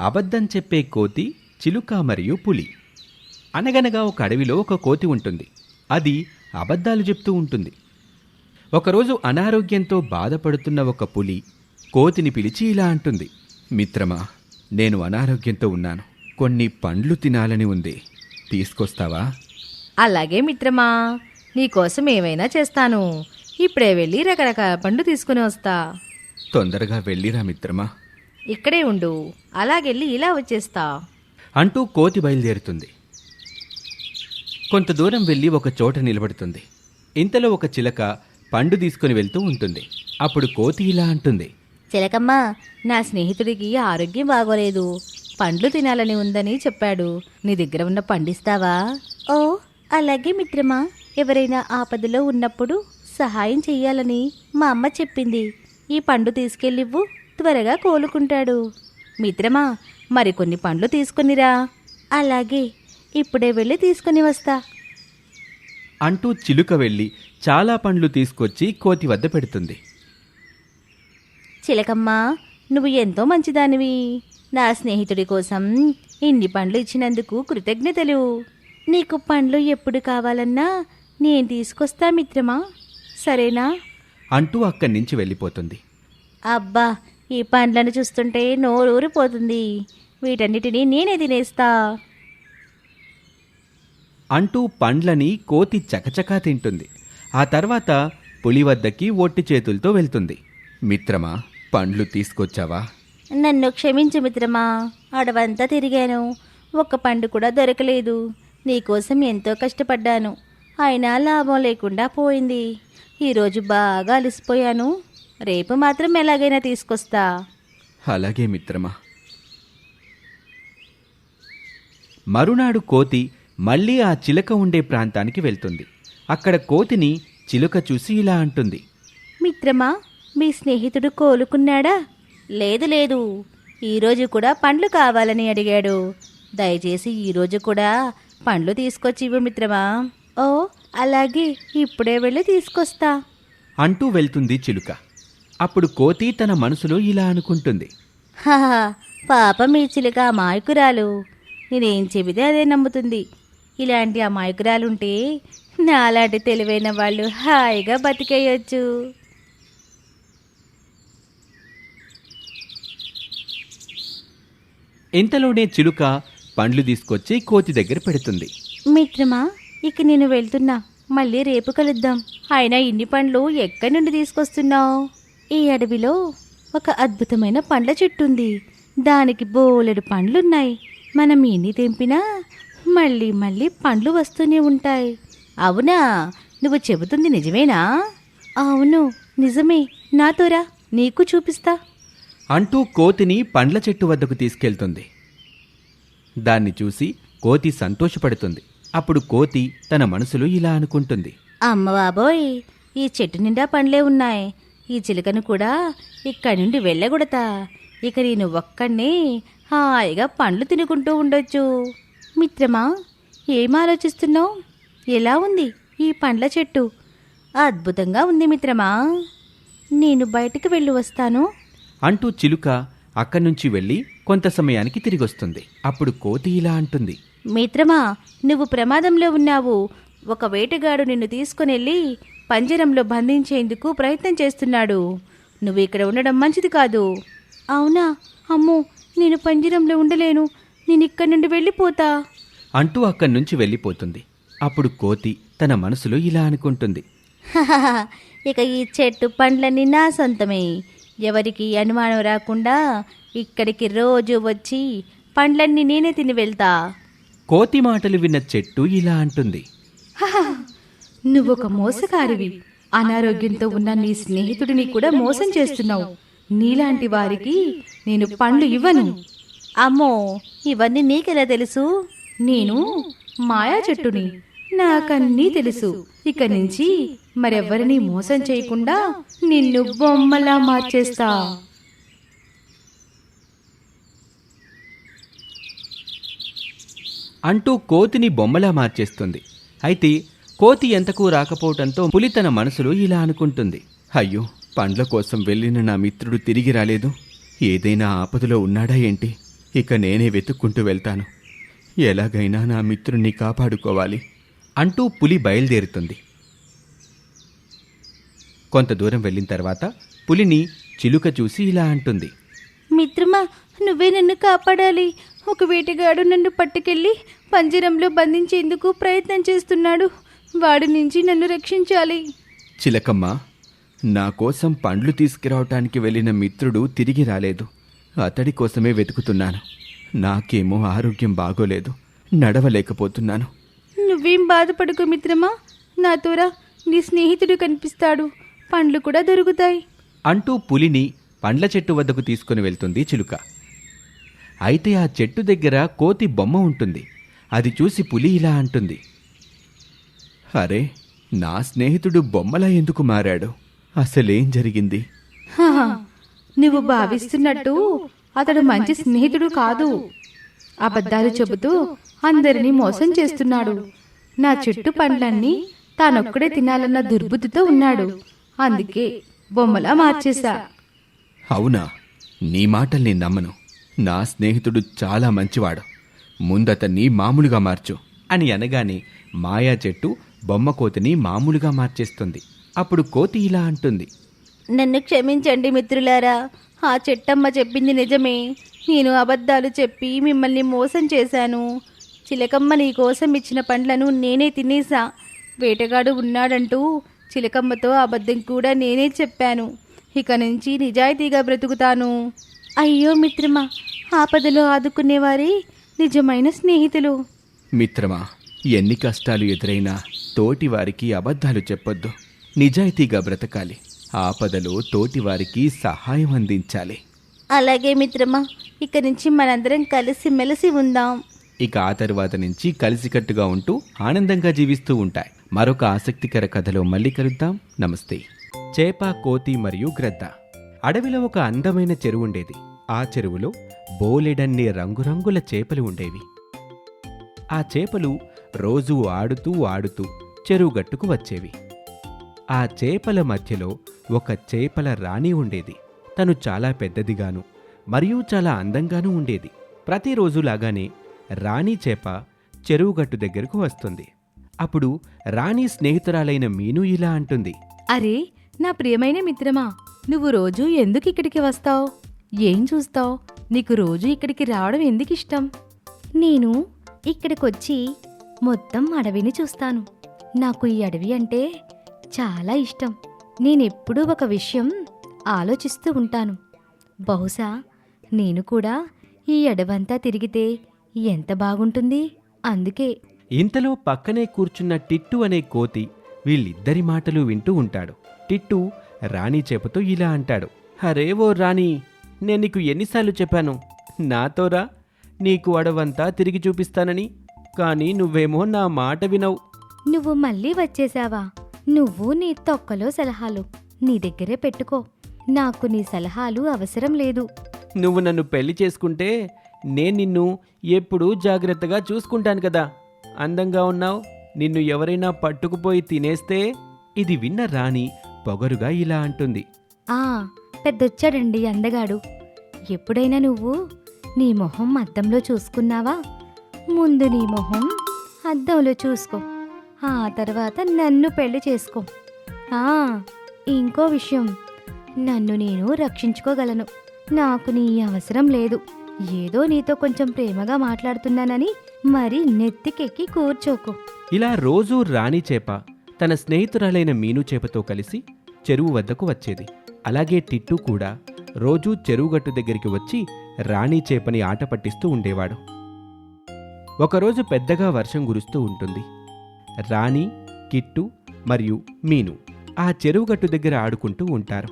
అబద్ధం చెప్పే కోతి చిలుక మరియు పులి. అనగనగా ఒక అడవిలో ఒక కోతి ఉంటుంది. అది అబద్ధాలు చెప్తూ ఉంటుంది. ఒకరోజు అనారోగ్యంతో బాధపడుతున్న ఒక పులి కోతిని పిలిచి ఇలా అంటుంది. మిత్రమా నేను అనారోగ్యంతో ఉన్నాను. కొన్ని పండ్లు తినాలని ఉంది. తీసుకొస్తావా? అలాగే మిత్రమా నీకోసం ఏమైనా చేస్తాను. ఇప్పుడే వెళ్ళి రకరకాల పండ్లు తీసుకుని వస్తా. తొందరగా వెళ్ళిరా మిత్రమా. ఇక్కడే ఉండు. అలాగెళ్ళి ఇలా వచ్చేస్తా. అంటూ కోతి బయలుదేరుతుంది. కొంత దూరం వెళ్ళి ఒక చోట నిలబడుతుంది. ఇంతలో ఒక చిలక పండు తీసుకుని వెళ్తూ ఉంటుంది. అప్పుడు కోతి ఇలా అంటుంది. చిలకమ్మ నా స్నేహితుడికి ఆరోగ్యం బాగోలేదు. పండ్లు తినాలని ఉందని చెప్పాడు. నీ దగ్గర ఉన్న పండిస్తావా ఓ అలాగే మిత్రమా. ఎవరైనా ఆపదలో ఉన్నప్పుడు సహాయం చెయ్యాలని మా అమ్మ చెప్పింది. ఈ పండు తీసుకెళ్ళివ్వు. త్వరగా కోలుకుంటాడు. మిత్రమా మరికొన్ని పండ్లు తీసుకునిరా. అలాగే ఇప్పుడే వెళ్ళి తీసుకుని వస్తా. అంటూ చిలుక వెళ్ళి చాలా పండ్లు తీసుకొచ్చి కోతి వద్ద పెడుతుంది. చిలకమ్మ నువ్వు ఎంతో మంచిదానివి. నా స్నేహితుడి కోసం ఇన్ని పండ్లు ఇచ్చినందుకు కృతజ్ఞతలు. నీకు పండ్లు ఎప్పుడు కావాలన్నా నేను తీసుకొస్తా మిత్రమా. సరేనా? అంటూ అక్కడి నుంచి వెళ్ళిపోతుంది. అబ్బా ఈ పండ్లను చూస్తుంటే నోరూరిపోతుంది. వీటన్నిటినీ నేనే తినేస్తా. అంటూ పండ్లని కోతి చకచకా తింటుంది. ఆ తర్వాత పులి వద్దకి ఒట్టి చేతులతో వెళ్తుంది. మిత్రమా పండ్లు తీసుకొచ్చావా? నన్ను క్షమించు మిత్రమా అడవంతా తిరిగాను. ఒక్క పండు కూడా దొరకలేదు. నీకోసం ఎంతో కష్టపడ్డాను. అయినా లాభం లేకుండా పోయింది. ఈరోజు బాగా అలసిపోయాను. రేపు మాత్రం ఎలాగైనా తీసుకొస్తా. అలాగే మిత్రమా. మరునాడు కోతి మళ్ళీ ఆ చిలుక ఉండే ప్రాంతానికి వెళ్తుంది. అక్కడ కోతిని చిలుక చూసి ఇలా అంటుంది. మిత్రమా మీ స్నేహితుడు కోలుకున్నాడా? లేదు లేదు. ఈరోజు కూడా పండ్లు కావాలని అడిగాడు. దయచేసి ఈరోజు కూడా పండ్లు తీసుకొచ్చి ఇవ్వు మిత్రమా. ఓ అలాగే ఇప్పుడే వెళ్ళి తీసుకొస్తా. అంటూ వెళ్తుంది చిలుక. అప్పుడు కోతి తన మనసులో ఇలా అనుకుంటుంది. హాహా పాపం ఈ చిలుక అమాయకురాలు. నేనేం చెబితే అదే నమ్ముతుంది. ఇలాంటి అమాయకురాలుంటే నాలాంటి తెలివైన వాళ్ళు హాయిగా బతికేయొచ్చు. ఇంతలోనే చిలుక పండ్లు తీసుకొచ్చి కోతి దగ్గర పెడుతుంది. మిత్రమా ఇక నేను వెళ్తున్నా. మళ్ళీ రేపు కలుద్దాం. అయినా ఇన్ని పండ్లు ఎక్కడి నుండి తీసుకొస్తున్నావు? ఈ అడవిలో ఒక అద్భుతమైన పండ్ల చెట్టు ఉంది దానికి బోలెడు పండ్లున్నాయి. మనం ఎన్ని తెంపినా మళ్ళీ మళ్ళీ పండ్లు వస్తూనే ఉంటాయి. అవునా? నువ్వు చెబుతుంది నిజమేనా? అవును నిజమే. నాతోరా నీకు చూపిస్తా. అంటూ కోతిని పండ్ల చెట్టు వద్దకు తీసుకెళ్తుంది. దాన్ని చూసి కోతి సంతోషపడుతుంది. అప్పుడు కోతి తన మనసులో ఇలా అనుకుంటుంది. అమ్మ బాబోయ్ ఈ చెట్టు నిండా పండ్లే ఉన్నాయి. ఈ చిలుకను కూడా ఇక్కడి నుండి వెళ్ళగొడతా. ఇక నేను ఒక్కడినే హాయిగా పండ్లు తినుకుంటూ ఉండొచ్చు. మిత్రమా ఏం ఆలోచిస్తున్నావు? ఎలా ఉంది ఈ పండ్ల చెట్టు? అద్భుతంగా ఉంది మిత్రమా. నేను బయటికి వెళ్ళి వస్తాను. అంటూ చిలుక అక్కడి నుంచి వెళ్ళి కొంత సమయానికి తిరిగొస్తుంది. అప్పుడు కోతి ఇలా అంటుంది. మిత్రమా నువ్వు ప్రమాదంలో ఉన్నావు. ఒక వేటగాడు నిన్ను తీసుకునెళ్ళి పంజరంలో బంధించేందుకు ప్రయత్నం చేస్తున్నాడు. నువ్వు ఇక్కడ ఉండడం మంచిది కాదు. అవునా? అమ్మో నేను పంజరంలో ఉండలేను. నేను ఇక్కడి నుండి వెళ్ళిపోతా. అంటూ అక్కడి నుంచి వెళ్ళిపోతుంది. అప్పుడు కోతి తన మనసులో ఇలా అనుకుంటుంది. ఇక ఈ చెట్టు పండ్లన్నీ నా సొంతమే. ఎవరికి అనుమానం రాకుండా ఇక్కడికి రోజు వచ్చి పండ్లన్నీ నేనే తిని వెళ్తా. కోతి మాటలు విన్న చెట్టు ఇలా అంటుంది. నువ్వొక మోసకారివి అనారోగ్యంతో ఉన్న నీ స్నేహితుడిని కూడా మోసం చేస్తున్నావు. నీలాంటి వారికి నేను పండ్లు ఇవ్వను. అమ్మో ఇవన్నీ నీకెలా తెలుసు? నేను మాయా చెట్టుని. నాకన్నీ తెలుసు. ఇక నుంచి మరెవ్వరిని మోసం చేయకుండా నిన్ను బొమ్మలా మార్చేస్తా. అంటూ కోతిని బొమ్మలా మార్చేస్తుంది. అయితే కోతి ఎంతకు రాకపోవటంతో పులి తన మనసులో ఇలా అనుకుంటుంది. అయ్యో పండ్ల కోసం వెళ్ళిన నా మిత్రుడు తిరిగి రాలేదు. ఏదైనా ఆపదలో ఉన్నాడా ఏంటి? ఇక నేనే వెతుక్కుంటూ వెళ్తాను. ఎలాగైనా నా మిత్రుణ్ణి కాపాడుకోవాలి అంటూ పులి బయలుదేరుతుంది. కొంత దూరం వెళ్ళిన తర్వాత పులిని చిలుక చూసి ఇలా అంటుంది. మిత్రమా నువ్వే నన్ను కాపాడాలి. ఒక వేటగాడు నన్ను పట్టుకెళ్ళి పంజరంలో బంధించేందుకు ప్రయత్నం చేస్తున్నాడు. వాడి నుంచి నన్ను రక్షించాలి. చిలకమ్మ నా కోసం పండ్లు తీసుకురావటానికి వెళ్ళిన మిత్రుడు తిరిగి రాలేదు. అతడి కోసమే వెతుకుతున్నాను. నాకేమో ఆరోగ్యం బాగోలేదు. నడవలేకపోతున్నాను. నువ్వేం బాధపడకు మిత్రమా? నాతోరా నీ స్నేహితుడు కనిపిస్తాడు. పండ్లు కూడా దొరుకుతాయి. అంటూ పులిని పండ్ల చెట్టు వద్దకు తీసుకుని వెళ్తుంది చిలుక. అయితే ఆ చెట్టు దగ్గర కోతి బొమ్మ ఉంటుంది. అది చూసి పులి ఇలా అంటుంది. అరే నా స్నేహితుడు బొమ్మలా ఎందుకు మారాడు? అసలేం జరిగింది? హాహా, నువ్వు భావిస్తున్నట్టు అతడు మంచి స్నేహితుడు కాదు. అబద్ధాలు చెబుతూ అందరినీ మోసం చేస్తున్నాడు. నా చెట్టు పండ్లన్నీ తానొక్కడే తినాలన్న దుర్బుద్ధితో ఉన్నాడు. అందుకే బొమ్మలా మార్చేశా. అవునా? నీ మాటల్ని నమ్మను. నా స్నేహితుడు చాలా మంచివాడు. ముందతన్ని మామూలుగా మార్చు అని అనగానే మాయా చెట్టు బొమ్మ కోతిని మామూలుగా మార్చేస్తుంది. అప్పుడు కోతి ఇలా అంటుంది. నన్ను క్షమించండి మిత్రులారా. ఆ చెట్టమ్మ చెప్పింది నిజమే. నేను అబద్ధాలు చెప్పి మిమ్మల్ని మోసం చేశాను. చిలకమ్మ నీ కోసం ఇచ్చిన పండ్లను నేనే తినేసా వేటగాడు ఉన్నాడంటూ చిలకమ్మతో అబద్ధం కూడా నేనే చెప్పాను. ఇక నుంచి నిజాయితీగా బ్రతుకుతాను. అయ్యో మిత్రమా ఆపదలో ఆదుకునేవారే నిజమైన స్నేహితులు. మిత్రమా ఎన్ని కష్టాలు ఎదురైనా తోటివారికి అబద్ధాలు చెప్పొద్దు. నిజాయితీగా బ్రతకాలి. ఆపదలో తోటివారికి సహాయం అందించాలి. అలాగే మిత్రమా ఇక నుంచి మనందరం కలిసి మెలిసి ఉందాం. ఇక ఆ తరువాత నుంచి కలిసికట్టుగా ఉంటూ ఆనందంగా జీవిస్తూ ఉంటాయి. మరొక ఆసక్తికర కథలో మళ్ళీ కలుద్దాం. నమస్తే. చేప కోతి మరియు గ్రద్ద. అడవిలో ఒక అందమైన చెరువు ఉండేది. ఆ చెరువులో బోలెడన్ని రంగురంగుల చేపలు ఉండేవి. ఆ చేపలు రోజూ ఆడుతూ ఆడుతూ చెరువు గట్టుకు వచ్చేవి. ఆ చేపల మధ్యలో ఒక చేపల రాణి ఉండేది. తను చాలా పెద్దదిగాను మరియు చాలా అందంగానూ ఉండేది. ప్రతిరోజు లాగానే రాణి చేప చెరువుగట్టు దగ్గరకు వస్తుంది. అప్పుడు రాణి స్నేహితురాలైన మీను ఇలా అంటుంది. అరే నా ప్రియమైన మిత్రమా నువ్వు రోజు ఎందుకు ఇక్కడికి వస్తావు? ఏం చూస్తావు? నీకు రోజు ఇక్కడికి రావడం ఎందుకు ఇష్టం నేను ఇక్కడికొచ్చి మొత్తం అడవిని చూస్తాను. నాకు ఈ అడవి అంటే చాలా ఇష్టం. నేనెప్పుడూ ఒక విషయం ఆలోచిస్తూ ఉంటాను. బహుశా నేను కూడా ఈ అడవంతా తిరిగితే ఎంత బాగుంటుంది? అందుకే. ఇంతలో పక్కనే కూర్చున్న టిట్టు అనే కోతి వీళ్ళిద్దరి మాటలు వింటూ ఉంటాడు. టిట్టు రాణి చెబుతూ ఇలా అంటాడు. హరే ఓ రాణి నేను నీకు ఎన్నిసార్లు చెప్పాను. నాతోరా నీకు అడవంతా తిరిగి చూపిస్తానని. కానీ నువ్వేమో నా మాట వినవు. నువ్వు మళ్ళీ వచ్చేసావా? నువ్వు నీ తొక్కలో సలహాలు. నీ దగ్గరే పెట్టుకో. నాకు నీ సలహాలు అవసరం లేదు. నువ్వు నన్ను పెళ్ళి చేసుకుంటే నేను నిన్ను ఎప్పుడూ జాగ్రత్తగా చూసుకుంటాను కదా. అందంగా ఉన్నావు. నిన్ను ఎవరైనా పట్టుకుపోయి తినేస్తే ఇది విన్న రాణి పొగరుగా ఇలా అంటుంది. ఆ పెద్దొచ్చాడండి అందగాడు. ఎప్పుడైనా నువ్వు నీ మొహం అద్దంలో చూసుకున్నావా? ముందు నీ మొహం అద్దంలో చూసుకో. ఆ తర్వాత నన్ను పెళ్ళి చేసుకో. ఇంకో విషయం. నన్ను నేను రక్షించుకోగలను. నాకు నీ అవసరం లేదు. ఏదో నీతో కొంచెం ప్రేమగా మాట్లాడుతున్నానని మరి నెత్తికెక్కి కూర్చోకు. ఇలా రోజూ రాణి చేప తన స్నేహితురాలైన మీను చేపతో కలిసి చెరువు వద్దకు వచ్చేది. అలాగే టిట్టు కూడా రోజూ చెరువుగట్టు దగ్గరికి వచ్చి రాణి చేపని ఆట పట్టిస్తూ ఉండేవాడు. ఒకరోజు పెద్దగా వర్షం కురుస్తూ ఉంటుంది. రాణి కిట్టు మరియు మీను ఆ చెరువుగట్టు దగ్గర ఆడుకుంటూ ఉంటారు.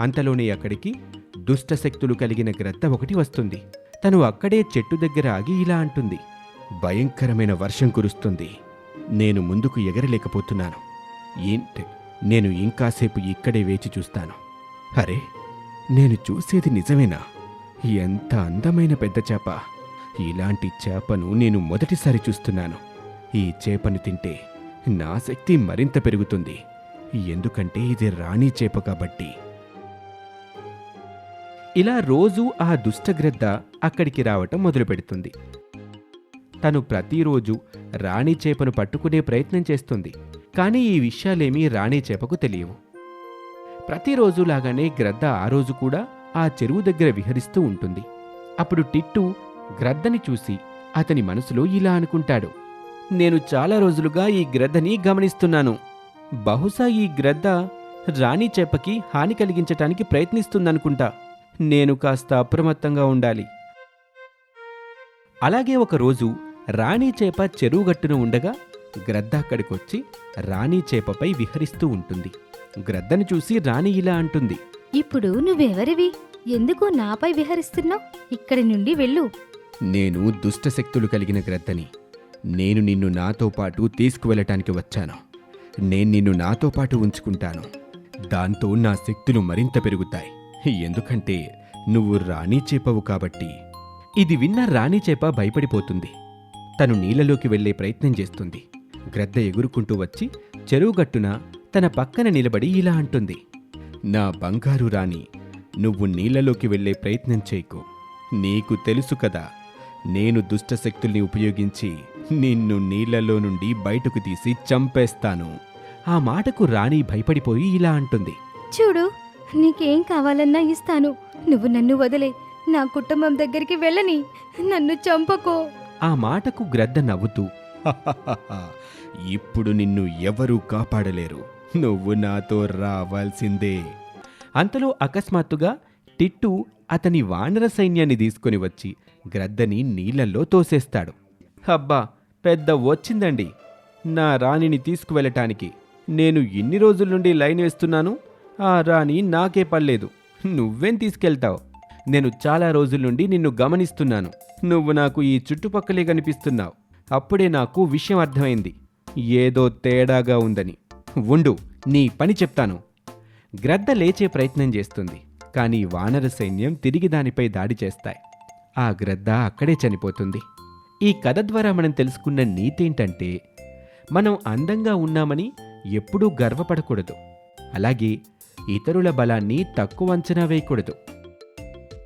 అంతలోనే అక్కడికి దుష్ట శక్తులు కలిగిన గ్రద్ద ఒకటి వస్తుంది. తను అక్కడే చెట్టు దగ్గర ఆగి ఇలా అంటుంది భయంకరమైన వర్షం కురుస్తుంది. నేను ముందుకు ఎగరలేకపోతున్నాను. ఏంటి? నేను ఇంకాసేపు ఇక్కడే వేచి చూస్తాను. అరే నేను చూసేది నిజమేనా? ఎంత అందమైన పెద్ద చేప. ఇలాంటి చేపను నేను మొదటిసారి చూస్తున్నాను. ఈ చేపను తింటే నా శక్తి మరింత పెరుగుతుంది. ఎందుకంటే ఇది రాణి చేప కాబట్టి. ఇలా రోజూ ఆ దుష్టగ్రద్ద అక్కడికి రావటం మొదలుపెడుతుంది తను ప్రతిరోజు రాణి చేపను పట్టుకునే ప్రయత్నం చేస్తుంది. కానీ ఈ విషయాలేమీ రాణి చేపకు తెలియవు. ప్రతిరోజు లాగానే గ్రద్ద ఆ రోజు కూడా ఆ చెరువు దగ్గర విహరిస్తూ ఉంటుంది. అప్పుడు టిట్టు గ్రద్దని చూసి అతని మనసులో ఇలా అనుకుంటాడు. నేను చాలా రోజులుగా ఈ గ్రద్దని గమనిస్తున్నాను. బహుశా ఈ గ్రద్ద రాణి చేపకి హాని కలిగించటానికి ప్రయత్నిస్తుందనుకుంటా. నేను కాస్త అప్రమత్తంగా ఉండాలి. అలాగే ఒకరోజు రాణి చేప చెరువు గట్టున ఉండగా గ్రద్ద అక్కడికొచ్చి రాణి చేపపై విహరిస్తూ ఉంటుంది. గ్రద్దను చూసి రాణి ఇలా అంటుంది. ఇప్పుడు నువ్వెవరివి? ఎందుకు నాపై విహరిస్తున్నావు? ఇక్కడి నుండి వెళ్ళు. నేను దుష్టశక్తులు కలిగిన గ్రద్దని. నేను నిన్ను నాతో పాటు తీసుకువెళ్ళటానికి వచ్చాను. నేను నిన్ను నాతో పాటు ఉంచుకుంటాను. దాంతో నా శక్తులు మరింత పెరుగుతాయి. ఎందుకంటే నువ్వు రాణి చేపవు కాబట్టి. ఇది విన్న రాణి చేప భయపడిపోతుంది. తను నీళ్ళలోకి వెళ్ళే ప్రయత్నం చేస్తుంది. గ్రద్ద ఎగురుకుంటూ వచ్చి చెరువుగట్టున తన పక్కన నిలబడి ఇలా అంటుంది. నా బంగారు రాణి నువ్వు నీళ్ళలోకి వెళ్ళే ప్రయత్నం చేయకు. నీకు తెలుసు కదా నేను దుష్టశక్తుల్ని ఉపయోగించి నిన్ను నీళ్ళలో నుండి బయటకు తీసి చంపేస్తాను. ఆ మాటకు రాణి భయపడిపోయి ఇలా అంటుంది. చూడు నీకేం కావాలన్నా ఇస్తాను. నువ్వు నన్ను వదిలే. నా కుటుంబం దగ్గరికి వెళ్ళని. నన్ను చంపకో. ఆ మాటకు గ్రద్ద నవ్వుతూ "హహహహ, ఇప్పుడు నిన్ను ఎవరూ కాపాడలేరు. నువ్వు నాతో రావాల్సిందే. అంతలో అకస్మాత్తుగా టిట్టు అతని వానర సైన్యాన్ని తీసుకొని వచ్చి గ్రద్దని నీళ్ళల్లో తోసేస్తాడు. అబ్బా పెద్ద వచ్చిందండి. నా రాణిని తీసుకువెళ్ళటానికి నేను ఇన్ని రోజుల నుండి లైన్ వేస్తున్నాను ఆ రాణి నాకే పడలేదు. నువ్వేం తీసుకెళ్తావు? నేను చాలా రోజుల నుండి నిన్ను గమనిస్తున్నాను. నువ్వు నాకు ఈ చుట్టుపక్కలే కనిపిస్తున్నావు. అప్పుడే నాకు విషయం అర్థమైంది. ఏదో తేడాగా ఉందని. ఉండు నీ పని చెప్తాను. గ్రద్ద లేచే ప్రయత్నం చేస్తుంది కానీ వానర సైన్యం తిరిగి దానిపై దాడి చేస్తాయి. ఆ గ్రద్ద అక్కడే చనిపోతుంది. ఈ కథ ద్వారా మనం తెలుసుకున్న నీతేంటంటే మనం అందంగా ఉన్నామని ఎప్పుడూ గర్వపడకూడదు. అలాగే ఇతరుల బలాన్ని తక్కువ అంచనా వేయకూడదు.